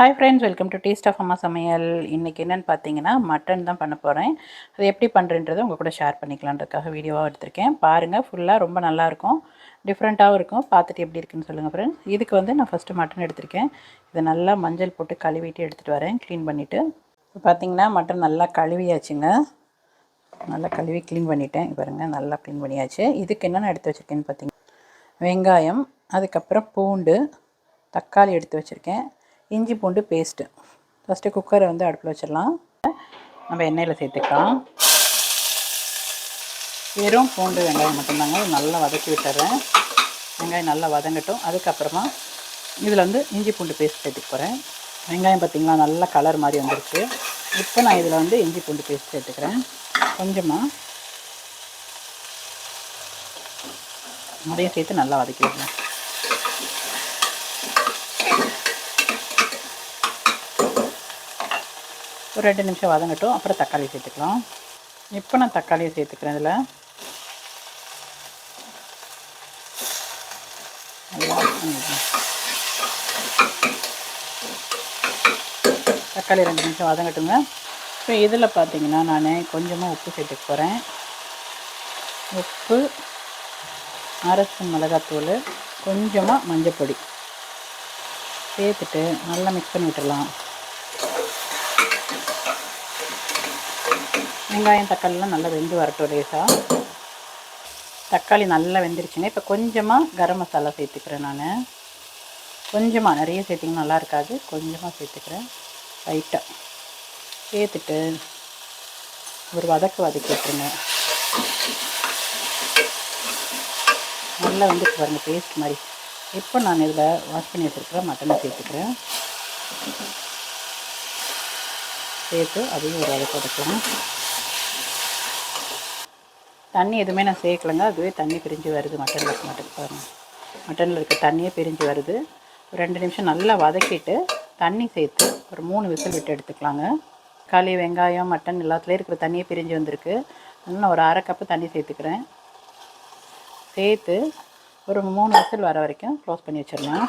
Hi friends welcome to taste of அம்மா சமையல் இன்றைக்கி என்னென்னு பார்த்தீங்கன்னா மட்டன் தான் பண்ண போகிறேன் அது எப்படி பண்ணுறன்றதை உங்கள் கூட ஷேர் பண்ணிக்கலான்றதுக்காக வீடியோவாக எடுத்திருக்கேன். பாருங்கள் ஃபுல்லாக ரொம்ப நல்லாயிருக்கும் டிஃப்ரெண்ட்டாகவும் இருக்கும். பார்த்துட்டு எப்படி இருக்குன்னு சொல்லுங்கள் ஃப்ரெண்ட்ஸ் இதுக்கு வந்து நான் ஃபஸ்ட்டு மட்டன் எடுத்திருக்கேன். இதை நல்லா மஞ்சள் போட்டு கழுவிட்டு எடுத்துகிட்டு வரேன். க்ளீன் பண்ணிவிட்டு இப்போ பார்த்தீங்கன்னா மட்டன் நல்லா கழுவியாச்சுங்க. நல்லா கழுவி க்ளீன் பண்ணிட்டேன். பாருங்கள் நல்லா க்ளீன் பண்ணியாச்சு. இதுக்கு என்னென்ன எடுத்து வச்சுருக்கேன்னு பார்த்தீங்கன்னா வெங்காயம் அதுக்கப்புறம் பூண்டு தக்காளி எடுத்து வச்சுருக்கேன். இஞ்சி பூண்டு பேஸ்ட்டு ஃபஸ்ட்டு குக்கரை வந்து அடுப்பில் வச்சிடலாம். நம்ம எண்ணெயில் சேர்த்துக்கலாம். வெறும் பூண்டு வெங்காயம் மட்டும்தாங்க. நல்லா வதக்கி விட்டுறேன். வெங்காயம் நல்லா வதங்கட்டும். அதுக்கப்புறமா இதில் வந்து இஞ்சி பூண்டு பேஸ்ட் சேர்த்துக்க போகிறேன் வெங்காயம் பார்த்திங்களா நல்ல கலர் மாதிரி வந்துருச்சு இப்போ நான் இதில் வந்து இஞ்சி பூண்டு பேஸ்ட் சேர்த்துக்கிறேன். கொஞ்சமாக அதையும் சேர்த்து நல்லா வதக்கி விடுறேன் ஒரு ரெண்டு நிமிஷம் வதங்கட்டும். அப்புறம் தக்காளி சேர்த்துக்கலாம். இப்போ நான் தக்காளியை சேர்த்துக்கிறேன் இதில். தக்காளி ரெண்டு நிமிஷம் வதங்கட்டுங்க. இப்போ இதில் பார்த்தீங்கன்னா நான் கொஞ்சமாக உப்பு சேர்த்துக்க போகிறேன். உப்பு அரசு மிளகாத்தூள் கொஞ்சமாக மஞ்சள் சேர்த்துட்டு நல்லா மிக்ஸ் பண்ணி விட்டுடலாம். வெங்காயம் தக்காளிலாம் நல்லா வெந்து வரட்டும் லேசாக தக்காளி நல்லா வெந்துருச்சுங்க. இப்போ கொஞ்சமாக கரம் மசாலா சேர்த்துக்கிறேன் நான். கொஞ்சமாக நிறைய சேர்த்திங்கன்னா நல்லா இருக்காது. கொஞ்சமாக சேர்த்துக்கிறேன். லைட்டாக சேர்த்துட்டு ஒரு வதக்கு வதக்கி விட்டுருங்க. நல்லா வந்துட்டு பாருங்கள் பேஸ்ட் மாதிரி. இப்போ நான் இதில் வாஷ் பண்ணி வச்சுருக்கிற மட்டனை சேர்த்துக்கிறேன். சேர்த்து அதையும் ஒரு வதக்க வதக்கணும் தண்ணி எதுவுமே நான் சேர்க்கலைங்க. அதுவே தண்ணி பிரிஞ்சு வருது. மட்டனில் இருக்க மட்டும் பாருங்கள் மட்டனில் இருக்க தண்ணியே பிரிஞ்சு வருது. ஒரு ரெண்டு நிமிஷம் நல்லா வதக்கிட்டு தண்ணி சேர்த்து ஒரு மூணு விசில் விட்டு எடுத்துக்கலாங்க. களி வெங்காயம் மட்டன் எல்லாத்துலேயும் இருக்கிற தண்ணியே பிரிஞ்சு வந்திருக்கு. இன்னும் ஒரு அரை கப்பு தண்ணி சேர்த்துக்கிறேன். சேர்த்து ஒரு மூணு விசில் வர வரைக்கும் க்ளோஸ் பண்ணி வச்சிடலாம்.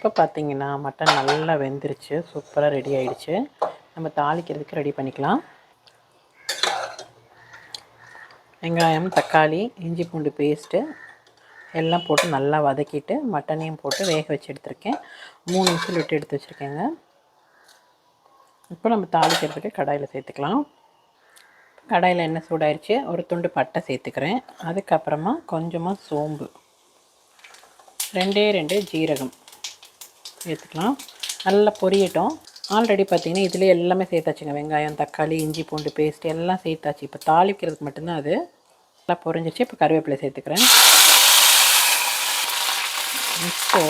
இப்போ பார்த்தீங்கன்னா மட்டன் நல்லா வெந்துருச்சு. சூப்பராக ரெடி ஆகிடுச்சு நம்ம தாளிக்கிறதுக்கு ரெடி பண்ணிக்கலாம். வெங்காயம் தக்காளி இஞ்சி பூண்டு பேஸ்ட்டு எல்லாம் போட்டு நல்லா வதக்கிட்டு மட்டனையும் போட்டு வேக வச்சு எடுத்துருக்கேன். மூணு விசில் விட்டு எடுத்து வச்சுருக்கேங்க. இப்போ நம்ம தாளிக்கிறதுக்கு கடாயில் சேர்த்துக்கலாம். கடாயில் எண்ணெய் சூடாயிருச்சு. ஒரு துண்டு பட்டை சேர்த்துக்கிறேன். அதுக்கப்புறமா கொஞ்சமாக சோம்பு. ரெண்டே ரெண்டு ஜீரகம். சேர்த்துக்கலாம் நல்லா பொரியட்டும். ஆல்ரெடி பார்த்திங்கன்னா இதிலே எல்லாமே சேர்த்தாச்சுங்க. வெங்காயம் தக்காளி இஞ்சி பூண்டு பேஸ்ட் எல்லாம் சேர்த்தாச்சு. இப்போ தாளிக்கிறதுக்கு மட்டும்தான் அது. நல்லா பொரிஞ்சிச்சு இப்போ கருவேப்பிலை சேர்த்துக்கிறேன். இப்போ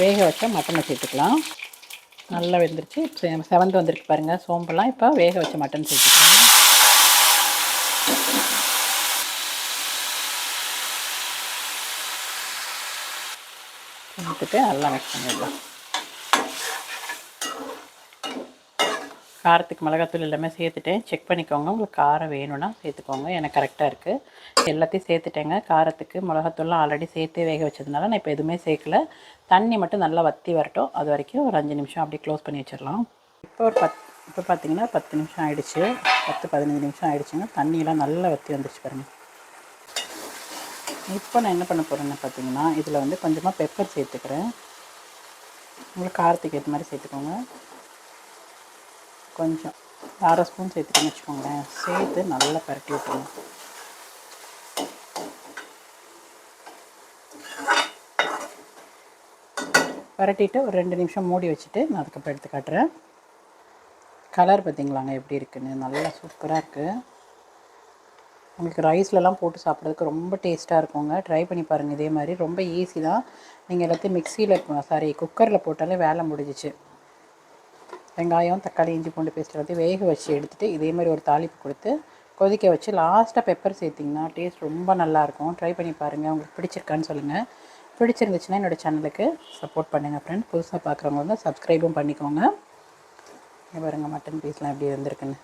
வேக வச்சா மட்டனை சேர்த்துக்கலாம். நல்லா வெந்துருச்சு. செவந்து வந்திருக்கு பாருங்கள் சோம்பெல்லாம் இப்போ வேக வச்ச மட்டன் சேர்த்துக்கலாம். சேர்த்துட்டு நல்லா மிக்ஸ் பண்ணிடலாம். காரத்துக்கு மிளகாத்தூள் எல்லாமே சேர்த்துட்டேன். செக் பண்ணிக்கோங்க. உங்களுக்கு காரம் வேணும்னா சேர்த்துக்கோங்க. எனக்கு கரெக்டாக இருக்குது எல்லாத்தையும் சேர்த்துட்டேங்க. காரத்துக்கு மிளகாத்தூள்லாம் ஆல்ரெடி சேர்த்து வேக வச்சதுனால நான் இப்போ எதுவுமே சேர்க்கல. தண்ணி மட்டும் நல்லா வற்றி வரட்டும். அது வரைக்கும் ஒரு அஞ்சு நிமிஷம் அப்படியே க்ளோஸ் பண்ணி வச்சிடலாம். இப்போ ஒரு பத் இப்போ பார்த்தீங்கன்னா பத்து நிமிஷம் ஆகிடுச்சு பத்து பதினஞ்சு நிமிஷம் ஆகிடுச்சுங்க தண்ணியெல்லாம் நல்லா வற்றி வந்துருச்சு பாருங்கள் இப்போ நான் என்ன பண்ண போகிறேன்னு பார்த்தீங்கன்னா இதில் வந்து கொஞ்சமாக பெப்பர் சேர்த்துக்கிறேன். உங்களுக்கு காரத்துக்கு ஏற்ற மாதிரி சேர்த்துக்கோங்க. கொஞ்சம் அரை ஸ்பூன் சேர்த்துக்கோன்னு வச்சுக்கோங்களேன். சேர்த்து நல்லா பரட்டி விட்டுருங்க. பரட்டிட்டு ஒரு ரெண்டு நிமிஷம் மூடி வச்சுட்டு நான் அதுக்கப்புறம் எடுத்து காட்டுறேன். கலர் பார்த்திங்களாங்க எப்படி இருக்குன்னு? நல்லா சூப்பராக இருக்குது உங்களுக்கு ரைஸ்லலாம் போட்டு சாப்பிட்றதுக்கு ரொம்ப டேஸ்ட்டாக இருக்குங்க. ட்ரை பண்ணி பாருங்கள் இதே மாதிரி. ரொம்ப ஈஸி தான். நீங்கள் எல்லாத்தையும் மிக்சியில் சாரி குக்கரில் போட்டாலே வேலை முடிஞ்சிச்சு. வெங்காயம் தக்காளி இஞ்சி பூண்டு பேஸ்ட் எல்லாத்தையும் வேக வச்சு எடுத்துகிட்டு இதே மாதிரி ஒரு தாளிப்பு கொடுத்து கொதிக்க வச்சு லாஸ்ட்டாக பெப்பர் சேர்த்திங்கன்னா டேஸ்ட் ரொம்ப நல்லாயிருக்கும் ட்ரை பண்ணி பாருங்கள் உங்களுக்கு பிடிச்சிருக்கான்னு சொல்லுங்கள் பிடிச்சிருந்துச்சுன்னா என்னோடய சேனலுக்கு சப்போர்ட் பண்ணுங்கள் ஃப்ரெண்ட் புதுசாக பார்க்குறவங்க வந்து சப்ஸ்கிரைபும் பண்ணிக்கோங்க. பாருங்கள் மட்டன் பீஸ்லாம் எப்படி இருந்திருக்குன்னு.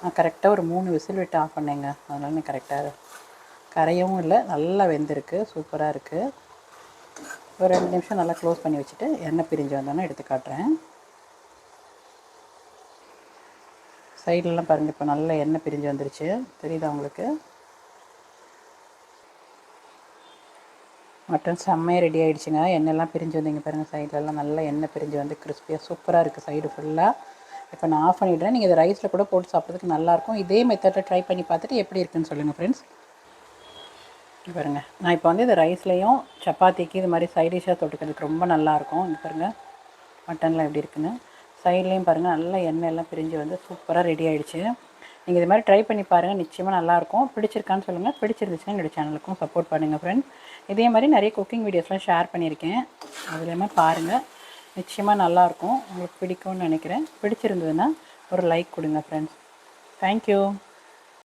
நான் கரெக்டாக ஒரு மூணு விசில் விட்டு ஆஃப் பண்ணேங்க. அதனால நான் கரெக்டாக கரையவும் இல்லை நல்லா வெந்திருக்கு சூப்பராக இருக்குது ஒரு ரெண்டு நிமிஷம் நல்லா க்ளோஸ் பண்ணி வச்சுட்டு எண்ணெய் பிரிஞ்சு வந்தோன்னே எடுத்து காட்டுறேன். சைட்லலாம் பாருங்கள் இப்போ நல்ல எண்ணெய் பிரிஞ்சு வந்துருச்சு. தெரியுதா உங்களுக்கு? மட்டன் செம்மையாக ரெடி ஆகிடுச்சுங்க எண்ணெய்லாம் பிரிஞ்சு வந்தீங்க பாருங்கள் சைட்லலாம் நல்லா எண்ணெய் பிரிஞ்சு வந்து கிறிஸ்பியாக சூப்பராக இருக்குது சைடு ஃபுல்லாக இப்போ நான் ஆஃப் பண்ணிவிடுறேன் நீங்கள் இதை ரைஸில் கூட போட்டு சாப்பிட்றதுக்கு நல்லாயிருக்கும். இதே மெத்தடை ட்ரை பண்ணி பார்த்துட்டு எப்படி இருக்குன்னு சொல்லுங்கள் ஃப்ரெண்ட்ஸ் பாருங்க. நான் இப்போ வந்து இது ரைஸ்லேயும் சப்பாத்திக்கு இது மாதிரி சைட் டிஷ்ஷாக தொட்டுக்கிறதுக்கு ரொம்ப நல்லாயிருக்கும். இங்கே பாருங்கள் மட்டன்லாம் எப்படி இருக்குன்னு. சைட்லேயும் பாருங்கள் நல்லா எண்ணெய் எல்லாம் பிரிஞ்சு வந்து சூப்பராக ரெடி ஆகிடுச்சு நீங்கள் இது மாதிரி ட்ரை பண்ணி பாருங்கள் நிச்சயமாக நல்லாயிருக்கும். பிடிச்சிருக்கான்னு சொல்லுங்கள் பிடிச்சிருந்துச்சுன்னா என்னோடய சேனலுக்கும் சப்போர்ட் பண்ணுங்கள் ஃப்ரெண்ட்ஸ் இதே மாதிரி நிறைய குக்கிங் வீடியோஸ்லாம் ஷேர் பண்ணியிருக்கேன். அதுலேயுமே பாருங்கள் நிச்சயமாக நல்லாயிருக்கும். உங்களுக்கு பிடிக்கும்னு நினைக்கிறேன். பிடிச்சிருந்ததுன்னா ஒரு லைக் கொடுங்க ஃப்ரெண்ட்ஸ் தேங்க்யூ